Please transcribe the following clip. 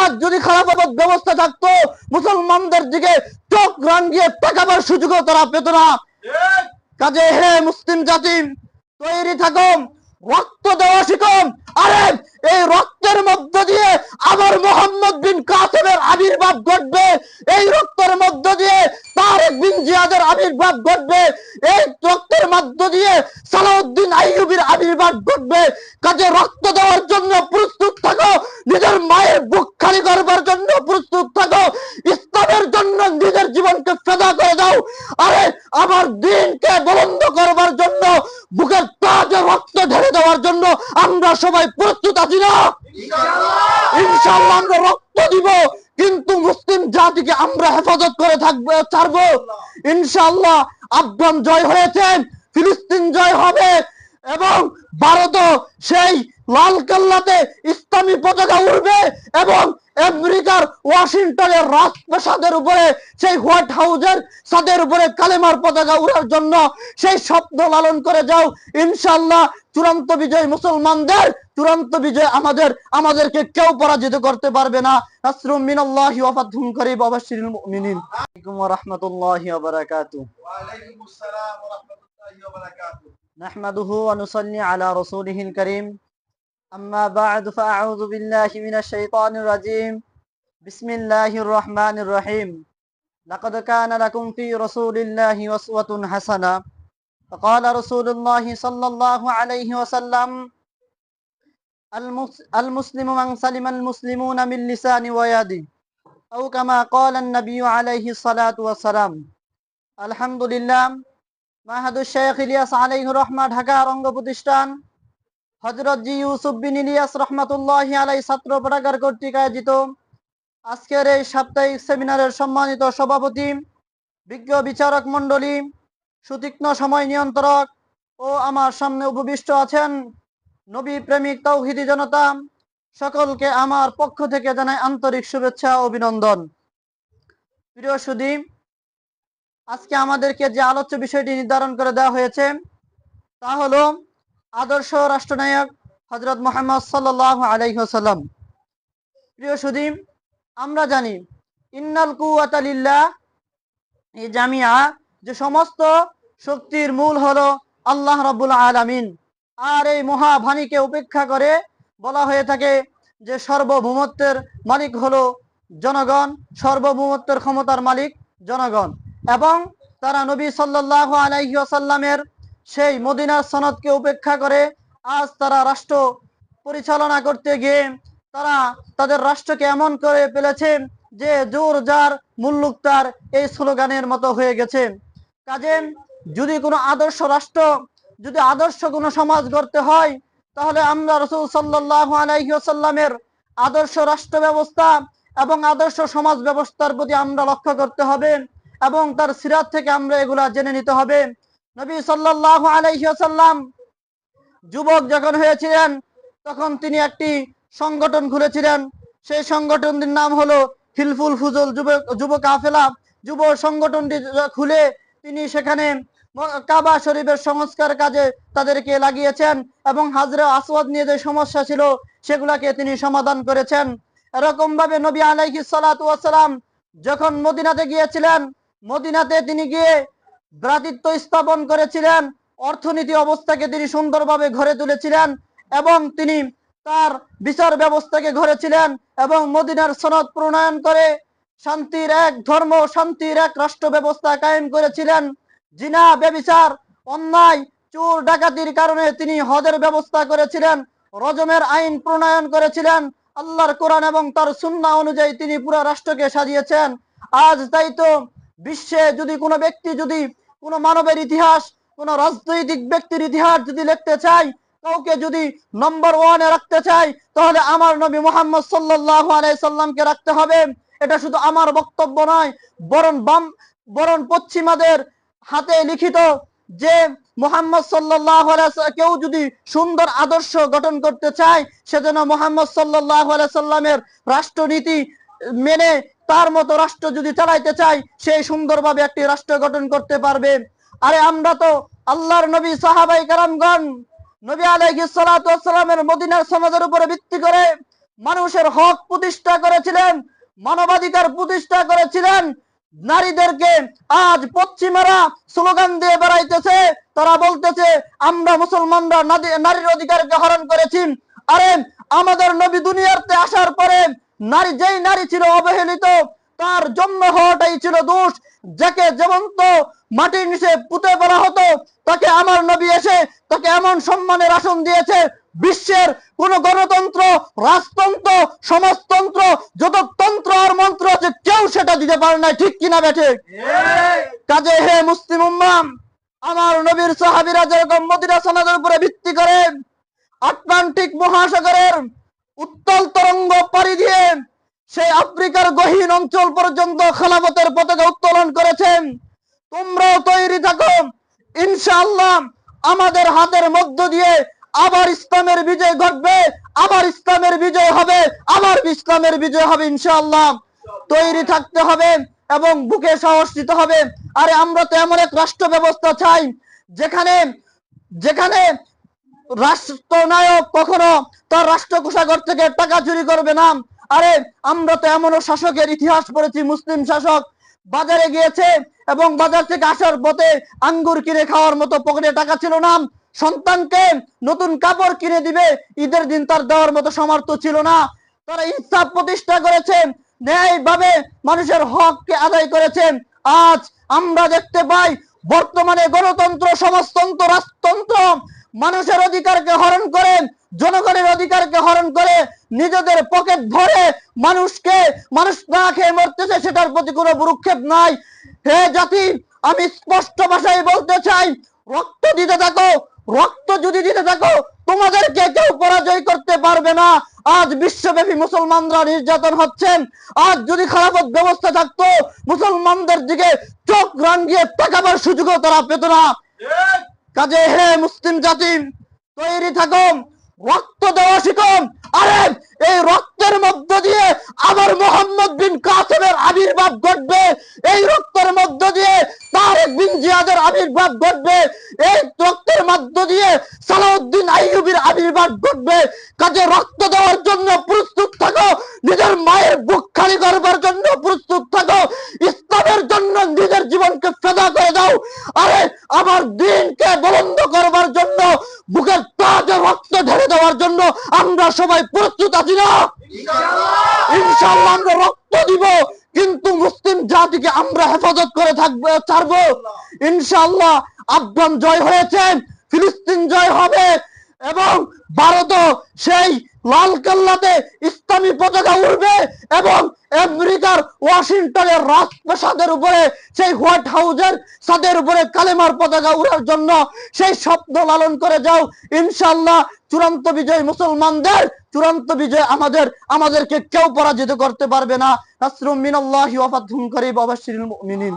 আজ যদি খারাপ ব্যবস্থা থাকতো মুসলমানদের দিকে চোখ রাঙ্গিয়ে তাকাবার সুযোগও তারা পেত না। কাজে হে মুসলিম জাতি তৈরি থাকো রক্ত দেওয়া শিখুন। আরে এই রক্তের মধ্য দিয়ে আবার মোহাম্মদ বিন কাসেমের আবির্ভাব ঘটবে। এই রক্তের মধ্য দিয়ে তারেক বিন জিয়াদের আবির্ভাব ঘটবে। এই রক্তের মধ্য দিয়ে সালাউদ্দিন আইয়ুবের আবির্ভাব ঘটবে। কাজে রক্ত দেওয়ার জন্য প্রস্তুত থাকো। নিজের মায়ের বুক খালি করবার জন্য প্রস্তুত থাকো। ইসলামের জন্য নিজের জীবনকে ফেদা করে দাও। আরে আমার দিনকে বলন্দ করবার জন্য বুকের তাজে রক্ত ঢেলে দেওয়ার জন্য আমরা সবাই প্রস্তুত আছি না? ইনশাআল্লাহ আমরা রক্ত দিব। জাতিকে আমরা হেফাজত করে থাকব ছাড়বো। ইনশাল্লাহ আফগান জয় হয়েছেন, ফিলিস্তিন জয় হবে, এবং ভারত সেই লাল কেল্লাতে ইসলামী পতাকা উঠবে এবং আমেরিকার ওয়াশিংটনের রাজপ্রাসাদের উপরে সেই হোয়াইট হাউসের সাদের উপরে কালেমার পতাকা উড়ার জন্য সেই শব্দ লালন করে যাও। ইনশাল্লাহ চূড়ান্ত বিজয় মুসলমানদের চূড়ান্ত বিজয় আমাদের আমাদেরকে কেউ পরাজিত করতে পারবে না। নাসরুম মিনাল্লাহি ওয়া ফাতহুম করিব বাশিরুল মুমিনিন। ওয়া আলাইকুম ওয়া রাহমাতুল্লাহি ওয়া বারাকাতুহু। ওয়া আলাইকুম আসসালাম ওয়া রাহমাতুল্লাহি ওয়া বারাকাতুহু। নাহমাদুহু ওয়া নুসাল্লি আলা রাসূলিহিল কারীম। أما بعد فأعوذ بالله من الشيطان الرجيم بسم الله الرحمن الرحيم لقد كان لكم في رسول الله أسوة حسنة فقال رسول الله صلى الله عليه وسلم المس- المسلم من سلم المسلمون من لسان ويده أو كما قال النبي عليه الصلاة والسلام الحمد لله মাহাদুর শেখ ইলিয়াস আলাইহ রহমা ঢাকা অঙ্গ প্রতিষ্ঠান হজরত জি ইউসুফ বিন ইলিয়াস রহমাতুল্লাহ আলাই ছাত্র পড়াগার কর্তৃক আয়োজিত আজকের এই সাপ্তাহিক সেমিনারের সম্মানিত সভাপতি, বিজ্ঞ বিচারক মণ্ডলী, সুতীক্ষ্ণ সময় নিয়ন্ত্রক ও আমার সামনে উপবিষ্ট আছেন নবী প্রেমিক তৌহিদি জনতা, সকলকে আমার পক্ষ থেকে জানাই আন্তরিক শুভেচ্ছা অভিনন্দন। প্রিয় সুদী, আজকে আমাদেরকে যে আলোচ্য বিষয়টি নির্ধারণ করে দেওয়া হয়েছে তা হলো আদর্শ রাষ্ট্রনায়ক হজরত মোহাম্মদ সাল্লাহ আলাইসাল্লাম প্রিয় সুদীম আমরা জানি, ইন্নাল কুয়াতালিল্লাহ এই জামিয়া যে সমস্ত শক্তির মূল হলো আল্লাহ রাব্বুল আলামিন। আর এই মহাভানীকে উপেক্ষা করে বলা হয়ে থাকে যে সর্বভৌমত্বের মালিক হলো জনগণ, সর্বভৌমত্বের ক্ষমতার মালিক জনগণ। এবং তারা নবী সাল্লাল্লাহু আলাইহি ওয়াসাল্লামের সেই মদিনার সনদকে উপেক্ষা করে আজ তারা রাষ্ট্র পরিচালনা করতে গিয়ে তারা তাদের রাষ্ট্রকে এমন করে ফেলেছে যে জোর যার মুল্লুক তার এই স্লোগানের মতো হয়ে গেছে। কাজে যদি কোনো আদর্শ রাষ্ট্র, যদি আদর্শ কোনো সমাজ গড়তে হয়, তাহলে আমরা রসুল সাল্লাহ আলাইসাল্লামের আদর্শ রাষ্ট্র ব্যবস্থা এবং আদর্শ সমাজ ব্যবস্থার প্রতি আমরা লক্ষ্য করতে হবে এবং তার সিরাত থেকে আমরা এগুলা জেনে নিতে হবে। নবী সাল্লাহ আলাইসাল্লাম যুবক যখন হয়েছিলেন, তখন তিনি একটি সংগঠন খুলেছিলেন। সেই সংগঠনটির নাম হলো হিলফুল ফুজুল যুব যুব কাফেলা। যুব সংগঠনটি খুলে তিনি সেখানে কাবা শরীফের সংস্কার কাজে তাদেরকে লাগিয়েছেন এবং হাজরা আসওয়াদ নিয়ে যে সমস্যা ছিল, সেগুলাকে তিনি সমাধান করেছেন। এরকম ভাবে নবী আলাইহি যখন মদিনাতে গিয়েছিলেন, মদিনাতে তিনি গিয়ে ভ্রাতৃত্ব স্থাপন করেছিলেন, অর্থনীতি অবস্থাকে তিনি সুন্দরভাবে ঘরে তুলেছিলেন এবং তিনি তার বিচার ব্যবস্থাকে ঘরেছিলেন এবং মদিনার সনদ প্রণয়ন করে শান্তির এক ধর্ম, শান্তির এক রাষ্ট্র ব্যবস্থা কায়েম করেছিলেন। জিনা, ব্যবিচার, অন্যায়, চোর, ডাকাতির কারণে তিনি হদের ব্যবস্থা করেছিলেন, রজমের আইন প্রণয়ন করেছিলেন, আল্লাহর কোরআন এবং তার সুন্নাহ অনুযায়ী তিনি পুরো রাষ্ট্রকে সাজিয়েছেন। আজ তাই তো বিশ্বে যদি কোনো ব্যক্তি যদি কোনো মানবের ইতিহাস, কোন রাজনৈতিক ব্যক্তির ইতিহাস যদি লিখতে চাই কাউকে যদি নম্বর ওয়ানে রাখতে চাই তাহলে আমার নবী মোহাম্মদ সাল্লাহ আলাইসাল্লামকে রাখতে হবে। এটা শুধু আমার বক্তব্য নয়, বরং বাম, বরং পশ্চিমাদের হাতে লিখিত যে মোহাম্মদ সাল্লাহ কেউ যদি সুন্দর আদর্শ গঠন করতে চায় সেজন্য মোহাম্মদ সাল্লাহ সাল্লামের রাষ্ট্রনীতি মেনে তার মতো রাষ্ট্র যদি চালাইতে চায় সেই সুন্দরভাবে একটি রাষ্ট্র গঠন করতে পারবে। আরে আমরা তো আল্লাহর নবী, সাহাবাই কারামগণ, নবী সালামের মদিনার সমাজের উপরে ভিত্তি করে মানুষের হক প্রতিষ্ঠা করেছিলেন, মানবাধিকার প্রতিষ্ঠা করেছিলেন। নারীদেরকে আজ পশ্চিমারা স্লোগান দিয়ে বেড়াইতেছে, তারা বলতেছে, আমরা মুসলমানরা নারীর অধিকারকে হরণ করেছি। আরে আমাদের নবী দুনিয়াতে আসার পরে নারী যেই নারী ছিল অবহেলিত, তার জন্ম হওয়াটাই ছিল দোষ। যাকে যেমন্ত মাটির নিচে পুঁতে ফেলা হতো, তাকে আমার নবী এসে তাকে এমন সম্মানের আসন দিয়েছে, বিশ্বের কোন গণতন্ত্র, রাজতন্ত্র, সমাজতন্ত্র যত তন্ত্র আর মন্ত্র আছে, কেউ সেটা দিতে পারে না ঠিক কিনা বেঠে কাজে হে মুসলিম উম্মাম, আমার নবীর সাহাবিরা যেরকম মদিনা সনদের উপরে ভিত্তি করে, আটলান্টিক মহাসাগরের উত্তাল তরঙ্গ পাড়ি দিয়ে সেই আফ্রিকার গহীন অঞ্চল পর্যন্ত খেলাফতের পতাকা উত্তোলন করেছেন। তোমরাও তৈরি থাকো। ইনশাআল্লাহ আমাদের হাতের মধ্য দিয়ে আবার ইসলামের বিজয় ঘটবে, আবার ইসলামের বিজয় হবে, আবার ইসলামের বিজয় হবে ইনশাআল্লাহ। তৈরি থাকতে হবে এবং বুকে সাহস দিতে হবে। আরে আমরা তো এমন এক রাষ্ট্র ব্যবস্থা চাই, যেখানে যেখানে রাষ্ট্রনায়ক কখনো তার রাষ্ট্র কোষাগর থেকে টাকা চুরি করবে না। আরে, আমরা তো এমনও শাসকের ইতিহাস পড়েছি, মুসলিম শাসক। বাজারে গিয়েছে এবং বাজার থেকে আসার পথে আঙ্গুর কিনে খাওয়ার মতো পকেটে টাকা ছিল না। সন্তানকে নতুন কাপড় কিনে দিবে, ঈদের দিন তার দেওয়ার মতো সমর্থ ছিল না। তারা ইনসাফ প্রতিষ্ঠা করেছেন ন্যায় ভাবে মানুষের হককে আদায় করেছেন আজ আমরা দেখতে পাই, বর্তমানে গণতন্ত্র, সমাজতন্ত্র, রাজতন্ত্র মানুষের অধিকারকে হরণ করে জনগণের অধিকারকে হরণ করে, নিজেদের পকেট ভরে মানুষকে, মানুষ না খেয়ে মরতেছে, সেটার প্রতি কোনো ভ্রুক্ষেপ নাই। হে জাতি, আমি স্পষ্ট ভাষায় বলতে চাই, রক্ত দিতে থাকো, রক্ত যদি দিতে থাকো, তোমাদেরকে কেউ পরাজয় করতে পারবে না। আজ বিশ্বব্যাপী মুসলমানরা নির্যাতন হচ্ছেন। আজ যদি খারাপত ব্যবস্থা থাকতো, মুসলমানদের দিকে চোখ রাঙ্গিয়ে তাকাবার সুযোগও তারা পেত না। কাজে হে মুসলিম জাতি, তৈরি থাকো রক্ত দেওয়া শিখুন। আরে, এই রক্তের মধ্য দিয়ে আবার মোহাম্মদ বিন কাসেমের আবির্ভাব ঘটবে। এই রক্তের মধ্য দিয়ে তারেক বিন জিয়াদের আবির্ভাব ঘটবে। এই রক্তের মধ্য দিয়ে সালাউদ্দিন আইয়ুবের আবির্ভাব ঘটবে। কাজে রক্ত দেওয়ার জন্য প্রস্তুত থাকো। নিজের মায়ের বুক খালি করবার জন্য প্রস্তুত থাকো ইসলামের জন্য নিজের জীবনকে ফেদা করে দাও আরে আমার বলন্দ করবার জন্য বুকের তাজে রক্ত ঢেলে দেওয়ার জন্য আমরা সবাই প্রস্তুত আছি না। ইনশাল্লাহ আমরা রক্ত দিব কিন্তু মুসলিম জাতিকে আমরা হেফাজত করে থাকব ছাড়বো। ইনশাল্লাহ আফগান জয় হয়েছেন ফিলিস্তিন জয় হবে এবং ভারত সেই লাল কেল্লাতে ইসলামী পতাকা উঠবে এবং আমেরিকার ওয়াশিংটনের রাজপ্রাসাদের উপরে, সেই হোয়াইট হাউসের উপরে কালেমার পতাকা উড়ার জন্য সেই লালন করে যাও। ইনশাআল্লাহ চূড়ান্ত বিজয় মুসলমানদের, চূড়ান্ত বিজয় আমাদের, আমাদেরকে কেউ পরাজিত করতে পারবে না। নাসরুম মিনাল্লাহি মুমিনিন।